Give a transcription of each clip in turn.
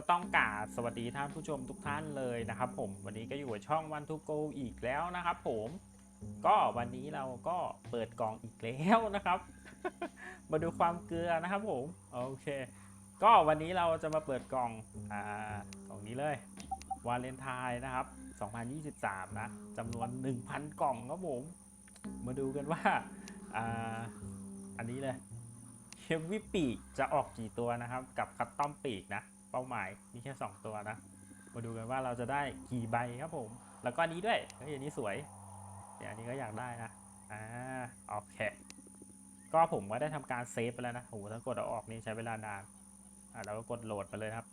ก็ต้องกราบสวัสดีท่านผู้ชมทุกท่านเลยนะครับผมวันนี้ก็อยู่กับช่องวันทูโกอีกแล้วนะครับผมก็วันนี้เราก็เปิดกล่องอีกแล้วนะครับ มาดูความเกลือนะครับผมโอเค ก็วันนี้เราจะมาเปิดกล่องอ่ากล่องนี้เลยวาเลนไทน์นะครับ 2023 นะจำนวน 1,000 กล่องครับผม มาดูกันว่าอ่าอันนี้เลยเฮฟวี่ปีจะออกกี่ตัวนะครับ กับคัตตอมปีกนะ ป้าหมายมีแค่ 2 ตัวนะ มาดูกันว่าเราจะได้กี่ใบครับผม แล้วก็นี้ด้วยเฮ้ยอันนี้สวยเดี๋ยวอันนี้ก็อยากได้นะอ่าโอเค ก็ผมก็ได้ทำการเซฟไปแล้วนะโหถ้ากดเอาออกนี่ใช้เวลานานอ่าเราก็กดโหลดไปเลยครับ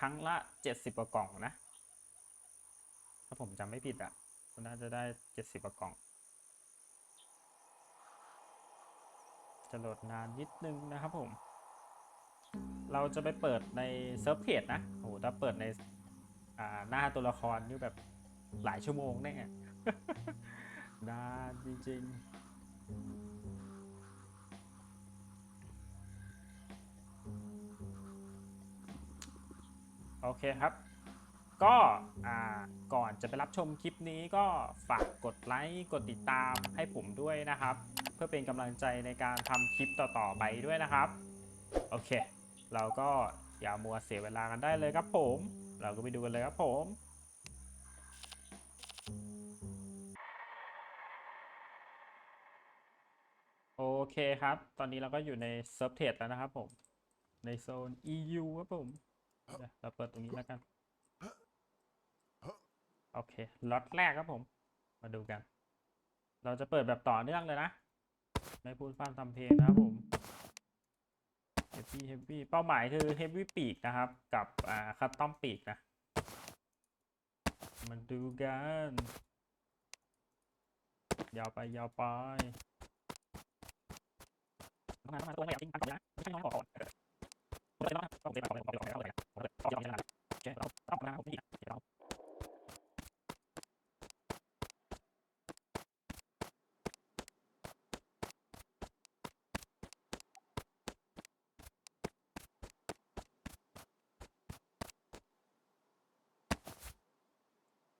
ครั้งละ 70กว่ากล่องนะ ถ้าผมจำไม่ผิดอะก็น่าจะได้ 70กว่ากล่อง จะโหลดนานนิดนึงนะครับผม เราจะไปเปิดในเซิร์ฟเพจนะโอ้โหถ้าเปิดในหน้าตัวละครนี่แบบหลายชั่วโมงแน่นานจริงๆ โอเคครับ ก็ก่อนจะไปรับชมคลิปนี้ก็ฝากกดไลค์กดติดตามให้ผมด้วยนะครับ เพื่อเป็นกำลังใจในการทำคลิปต่อๆไปด้วยนะครับ โอเค เราก็อย่ามัวเสียเวลากันได้เลยครับผม เราก็ไปดูกันเลยครับผม โอเคครับ ตอนนี้เราก็อยู่ในเซิร์ฟเทรดแล้วนะครับผม ในโซน EU ครับผมเราเปิดตรงนี้แล้วกัน โอเคล็อตแรกครับผม มาดูกัน เราจะเปิดแบบต่อเนื่องเลยนะ ไม่พูดพร่ำทำเพลงนะครับผม เฮฟวี่เฮฟวี่เป้าหมายคือเฮฟวี่ปีกนะครับ กับอ่าคัตตอมปีกนะ มันดูกันยาวไปยาวไปทำงานทำงานตัวไม่อยากทิ้งตังค์นะไม่ใช่น้องขอก่อนเออผมจะต้องต้องเสียไปก่อนเลยก่อนเลยก่อนเลยผมจะต้องยมชนะโอเคเราต้องมาผมนี่เดี๋ยวเรา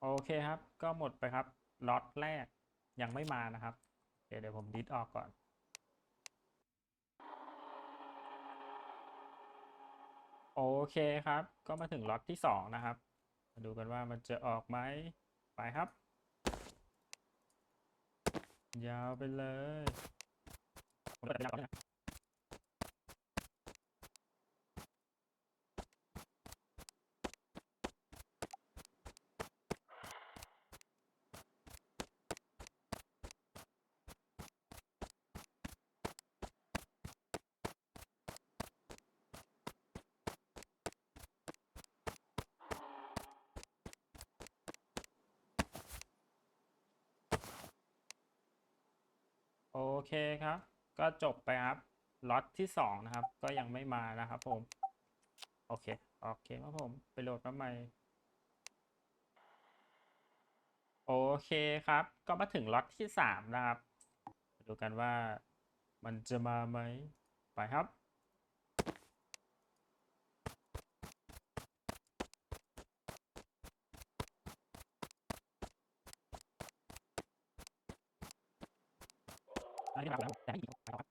โอ เคครับ ก็หมดไปครับล็อตแรกยังไม่มานะครับ เดี๋ยวเดี๋ยวผมดิสออกก่อน โอเคครับ ก็มาถึงล็อตที่สองนะครับ มาดูกันว่ามันจะออกไหมไปครับ ยาวไปเลย เปิดยาวก่อนนะโอเคครับ ก็จบไปครับล็อตที่สองนะครับ ก็ยังไม่มานะครับผม โอเค โอเคครับผม ไปโหลดมาใหม่ โอเคครับ ก็มาถึงล็อตที่สามนะครับมาดูกันว่ามันจะมาไหม ไปครับ อันนี้มาแล้วแต่ให้อีไปครับ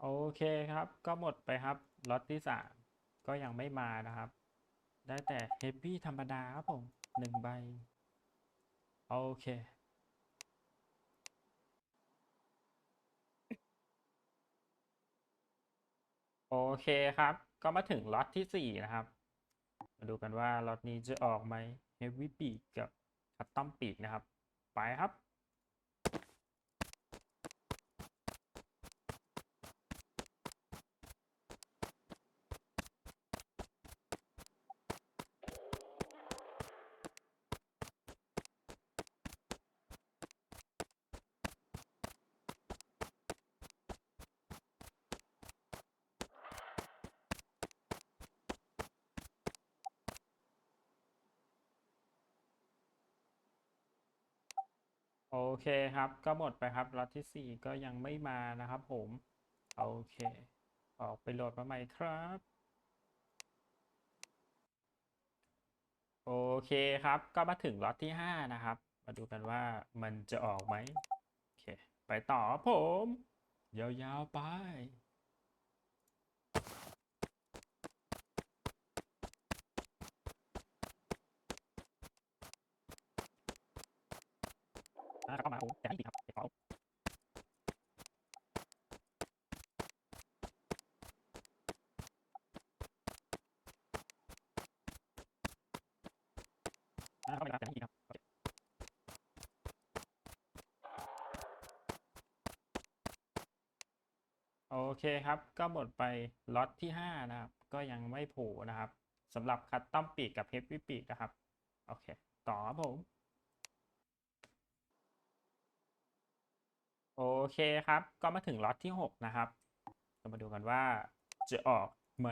โอเคครับ ก็หมดไปครับล็อตที่สามก็ยังไม่มานะครับ ได้แต่เฮฟวี่ธรรมดาครับผมหนึ่งใบ โอเค โอเคครับ ก็มาถึงล็อตที่สี่นะครับ มาดูกันว่าล็อตนี้จะออกไหมเฮฟวี่ปีกกับคัตตอมปีกนะครับ ไปครับ เคครับ ก็หมดไปครับล็อตที่สี่ก็ยังไม่มานะครับผม โอเค ออกไปโหลดมาใหม่ครับ โอเคครับ ก็มาถึงล็อตที่ห้านะครับ มาดูกันว่ามันจะออกไหม โอเค ไปต่อผม ยาวๆไป อ่าเข้ามาครับผมแต่ให้ดีครับเดี๋ยวขออ่าเข้าไปครับแต่ให้ดีครับโอเคครับ ก็หมดไปล็อตที่ห้านะครับ ก็ยังไม่โผล่นะครับสำหรับคัตตอมปีกกับเฮฟวี่ปีกนะครับ โอเค ต่อครับผม โอเคครับ ก็มาถึงล็อตที่ 6 นะครับ เรามาดูกันว่าจะออกไหม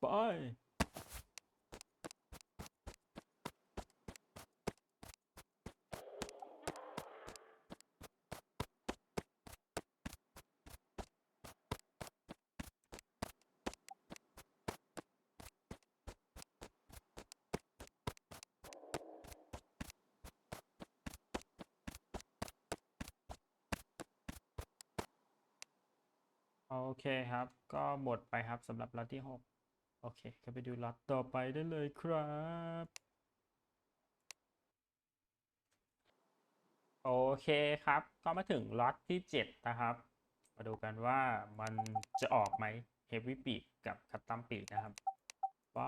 ไป โอเคครับ ก็หมดไปครับสำหรับล็อตที่ 6 โอเค ก็ไปดูล็อตต่อไปได้เลยครับ โอเคครับ ก็มาถึงล็อตที่ 7 นะครับ มาดูกันว่ามันจะออกไหมเฮฟวี่ปีกกับคัตตัมปีกนะครับ ไป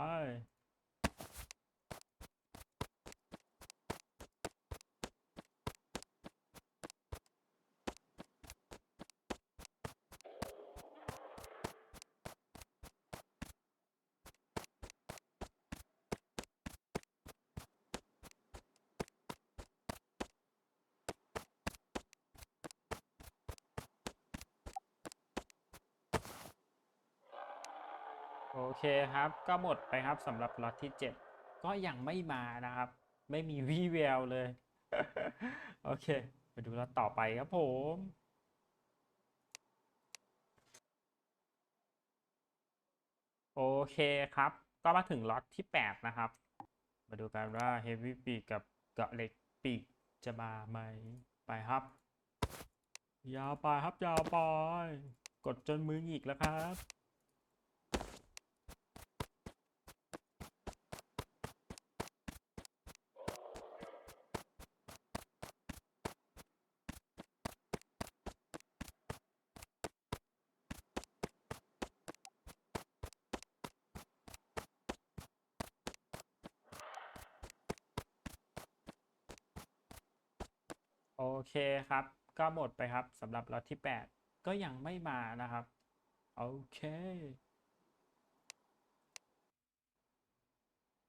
เคครับ ก็หมดไปครับสำหรับล็อตที่ 7 ก็ยังไม่มานะครับ ไม่มีวี่แววเลย โอเค ไปดูล็อตต่อไปครับผมโอเคครับ ก็มาถึงล็อตที่ 8 นะครับ มาดูกันว่าเฮฟวี่ปีกกับเกาะเหล็กปีกจะมาไหม ไปครับ ยาวไปครับยาวไป กดจนมือหงิกแล้วครับ โอเคครับ ก็หมดไปครับสำหรับล็อตที่ 8 ก็ยังไม่มานะครับ โอเค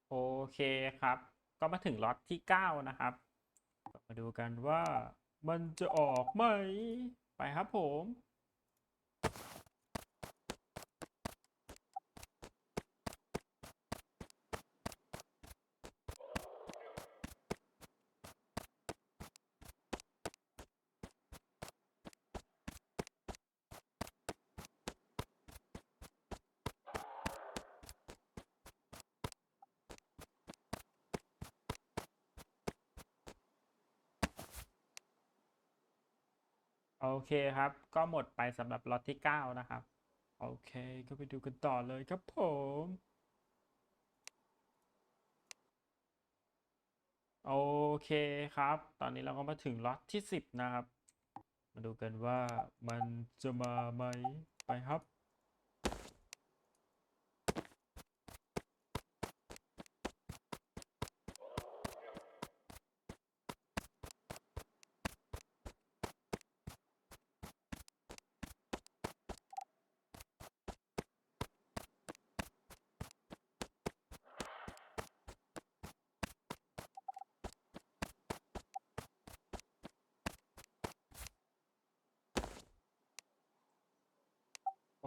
โอเคครับ ก็มาถึงล็อตที่ 9 นะครับ มาดูกันว่ามันจะออกไหม ไปครับผม โอเคครับ ก็หมดไปสำหรับล็อตที่ 9 นะครับ โอเคก็ไปดูกันต่อเลยครับผม โอเคครับ ตอนนี้เราก็มาถึงล็อตที่ 10 นะครับ มาดูกันว่ามันจะมาไหมไปครับ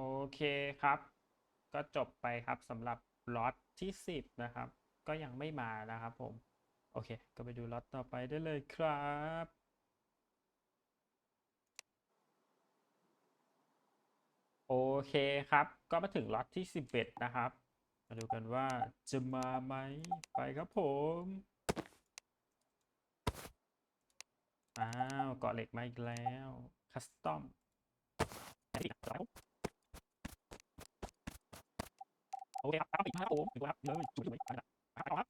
โอเคครับ ก็จบไปครับสำหรับล็อตที่ 10 นะครับ ก็ยังไม่มานะครับผม โอเค ก็ไปดูล็อตต่อไปได้เลยครับโอเคครับ ก็มาถึงล็อตที่ 11 นะครับ มาดูกันว่าจะมาไหม ไปครับผม อ้าวเกาะเหล็กมาอีกแล้ว คัสตอมแล้ว โอเคครับตามอีกครับผมถึงแล้วครับเลยจุดเลยไปละไปต่อครับ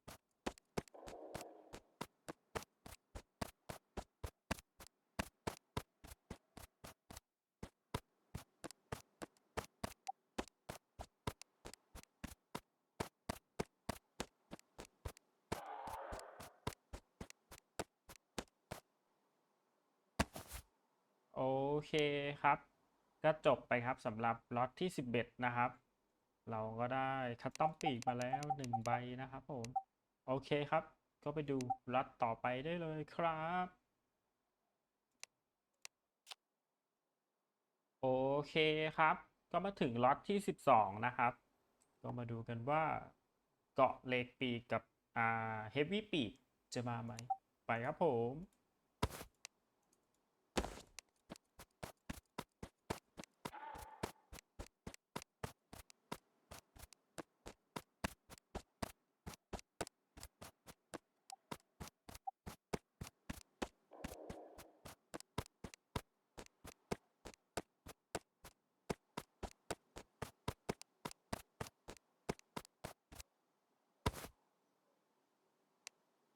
โอเคครับ ก็จบไปครับสำหรับล็อตที่ 11 นะครับ เราก็ได้คัตตอมปีกมาแล้ว1ใบนะครับผม โอเคครับ ก็ไปดูล็อตต่อไปได้เลยครับ โอเคครับ ก็มาถึงล็อตที่ 12 นะครับ ก็มาดูกันว่า เกาะเล็กปีกกับอ่าเฮฟวี่ปีกจะมาไหม ไปครับผม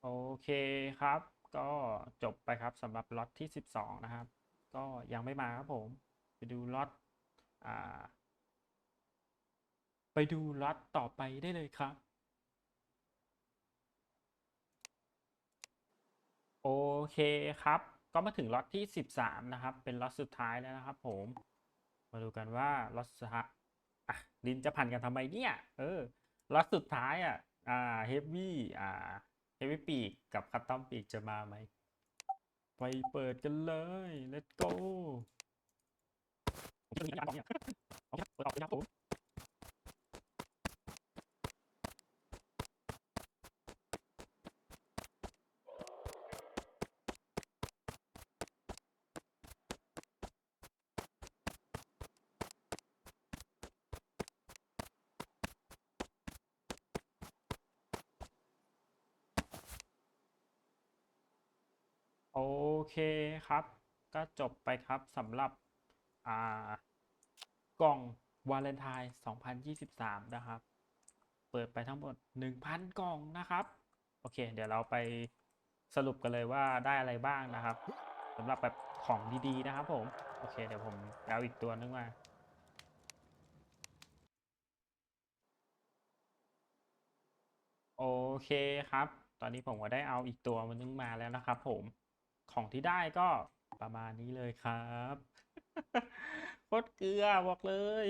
โอเคครับ ก็จบไปครับสำหรับล็อตที่ 12 นะครับ ก็ยังไม่มาครับผม ไปดูล็อตอ่า ไปดูล็อตต่อไปได้เลยครับ โอเคครับ ก็มาถึงล็อตที่ 13 นะครับ เป็นล็อตสุดท้ายแล้วนะครับผม มาดูกันว่าล็อตสุดท้ายอะลินจะพันกันทำไมเนี่ย เออล็อตสุดท้ายอะ อ่าเฮฟวี่อ่า เฮฟวี่ปีกกับคัตตอมปีกจะมาไหม ไปเปิดกันเลย let's go ผมจะมีอย่างบอกเนี่ยโอเคครับเปิดออกเลยครับผม โอเคครับ ก็จบไปครับสำหรับกล่องวาเลนไทน์ 2023 นะครับ เปิดไปทั้งหมด 1,000 กล่องนะครับ โอเค เดี๋ยวเราไปสรุปกันเลยว่าได้อะไรบ้างนะครับสำหรับแบบของดีๆนะครับผม โอเค เดี๋ยวผมเอาอีกตัวนึงมาโอเคครับ ตอนนี้ผมก็ได้เอาอีกตัวมันนึงมาแล้วนะครับผม ของที่ได้ก็ประมาณนี้เลยครับโคตรเกลือบอกเลย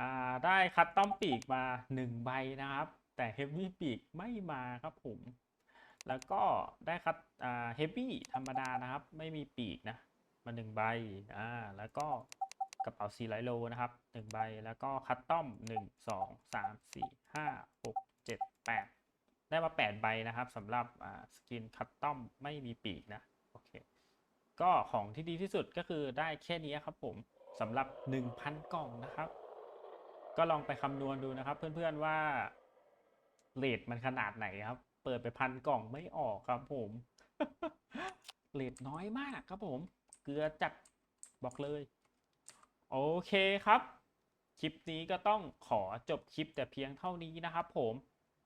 อ่าได้คัตตอมปีกมาหนึ่งใบนะครับ แต่เฮฟวี่ปีกไม่มาครับผม แล้วก็ได้คัตอ่าเฮฟวี่ธรรมดานะครับ ไม่มีปีกนะมาหนึ่งใบอ่าแล้วก็กระเป๋าซีไลโลนะครับหนึ่งใบแล้วก็คัตตอมหนึ่งสองสามสี่ห้าหกเจ็ดแปดได้มา 8 ใบนะครับสำหรับสกินคัตตอมไม่มีปีกนะ ก็ของที่ดีที่สุดก็คือได้แค่นี้ครับผมสำหรับ 1,000 กล่องนะครับ ก็ลองไปคำนวณดูนะครับ เพื่อนๆว่าเรทมันขนาดไหนครับ เปิดไปพันกล่องไม่ออกครับผมเรทน้อยมากครับผม เกลือจัดบอกเลย โอเคครับ คลิปนี้ก็ต้องขอจบคลิปแต่เพียงเท่านี้นะครับผม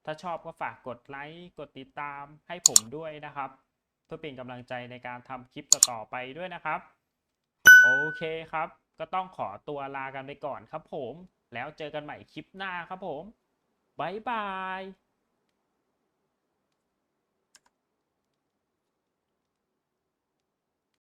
ถ้าชอบก็ฝากกดไลค์ กดติดตามให้ผมด้วยนะครับ พื่อเป็นกำลังใจในการทำคลิปต่อๆไปด้วยนะครับ โอเคครับ ก็ต้องขอตัวลากันไปก่อนครับผม แล้วเจอกันใหม่คลิปหน้าครับผม บ๊ายบาย